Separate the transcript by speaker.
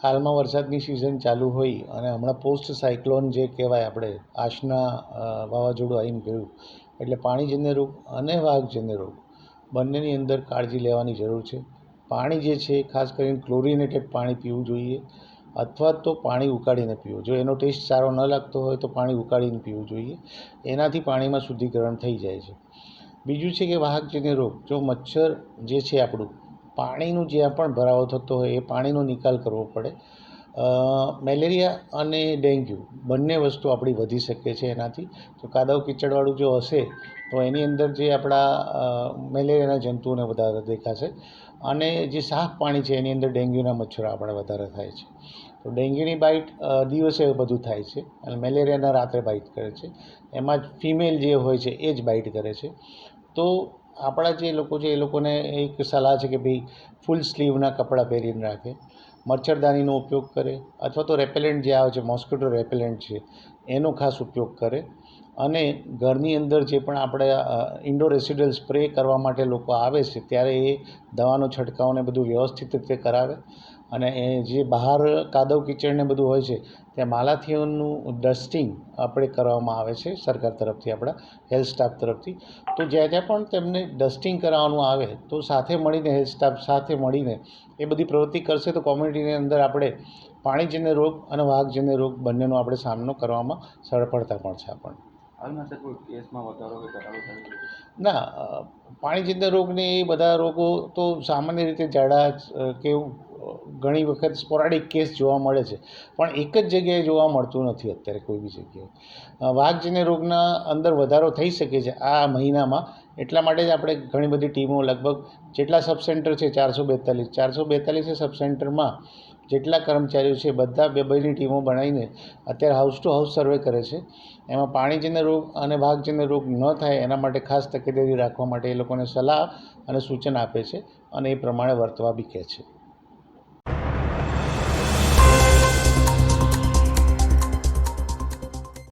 Speaker 1: હાલમાં વરસાદની સિઝન ચાલુ હોય અને હમણાં પોસ્ટ સાયક્લોન જે કહેવાય આપણે, આશના વાવાઝોડું આવીને ગયું, એટલે પાણીજન્ય રોગ અને વાહકજન્ય રોગ બંનેની અંદર કાળજી લેવાની જરૂર છે. પાણી જે છે, ખાસ કરીને ક્લોરિનેટેડ પાણી પીવું જોઈએ, અથવા તો પાણી ઉકાળીને પીવું. જો એનો ટેસ્ટ સારો ન લાગતો હોય તો પાણી ઉકાળીને પીવું જોઈએ. એનાથી પાણીમાં શુદ્ધિકરણ થઈ જાય છે. બીજું છે કે વાહકજન્ય રોગ જો મચ્છર જે છે આપણું પાણીનું જ્યાં પણ ભરાવો થતો હોય એ પાણીનો નિકાલ કરવો પડે. મેલેરિયા અને ડેન્ગ્યુ બંને વસ્તુ આપણી વધી શકે છે એનાથી. તો કાદવ કીચડવાળું જો હશે, તો એની અંદર જે આપણા મેલેરિયાના જંતુઓને વધારે દેખાશે અને જે સાફ પાણી છે એની અંદર ડેન્ગ્યુના મચ્છરો આપણે વધારે થાય છે. તો ડેન્ગ્યુની બાઇટ દિવસે બધું થાય છે અને મેલેરિયાના રાત્રે બાઇટ કરે છે. એમાં જ ફિમેલ જે હોય છે એ જ બાઇટ કરે છે. તો આપણા જે લોકો છે, એ લોકોને એક સલાહ છે કે ભાઈ ફૂલ સ્લીવના કપડાં પહેરીને રાખે. મચ્છરદાનીનો ઉપયોગ કરે અથવા તો રેપેલેન્ટ જે આવે છે મોસ્કિટો રેપેલેન્ટ છે, એનો ખાસ ઉપયોગ કરે. અને ઘરની અંદર જે પણ આપણે ઇન્ડોર રેસિડલ સ્પ્રે કરવા માટે લોકો આવે છે, ત્યારે એ દવાનો છંટકાવને બધું વ્યવસ્થિત રીતે કરાવે. અને એ જે બહાર કાદવ કીચડને બધું હોય છે ત્યાં માલાથીઓનું ડસ્ટિંગ આપણે કરવામાં આવે છે સરકાર તરફથી આપણા હેલ્થ સ્ટાફ તરફથી તો જ્યાં જ્યાં પણ તેમને ડસ્ટિંગ કરાવવાનું આવે તો સાથે મળીને હેલ્થ સ્ટાફ સાથે મળીને એ બધી પ્રવૃત્તિ કરશે તો કોમ્યુનિટીની અંદર આપણે પાણીજન્ય રોગ અને વાહકજન્ય રોગ બંનેનો આપણે સામનો કરવામાં સફળતા પણ છે આપણને? ના પાણીજન્ય રોગને એ બધા રોગો તો સામાન્ય રીતે ઝાડા કે એવું ઘણી વખત સ્પોરાડિક કેસ જોવા મળે છે. પણ એક જ જગ્યાએ જોવા મળતું નથી અત્યારે કોઈ બી જગ્યાએ. વાઘજન્ય રોગના અંદર વધારો થઈ શકે છે આ મહિનામાં. એટલા માટે જ આપણે ઘણી બધી ટીમો લગભગ જેટલા સબ સેન્ટર છે ચારસો બેતાલીસ, ચારસો બેતાલીસે સબ સેન્ટરમાં જેટલા કર્મચારીઓ છે બધા બે બેની ટીમો બનાવીને અત્યારે હાઉસ ટુ હાઉસ સર્વે કરે છે. એમાં પાણીજન્ય રોગ અને ભાગજન્ય રોગ ન થાય એના માટે ખાસ તકેદારી રાખવા માટે એ લોકોને સલાહ અને સૂચન આપે છે અને એ પ્રમાણે વર્તવા બી કહે છે.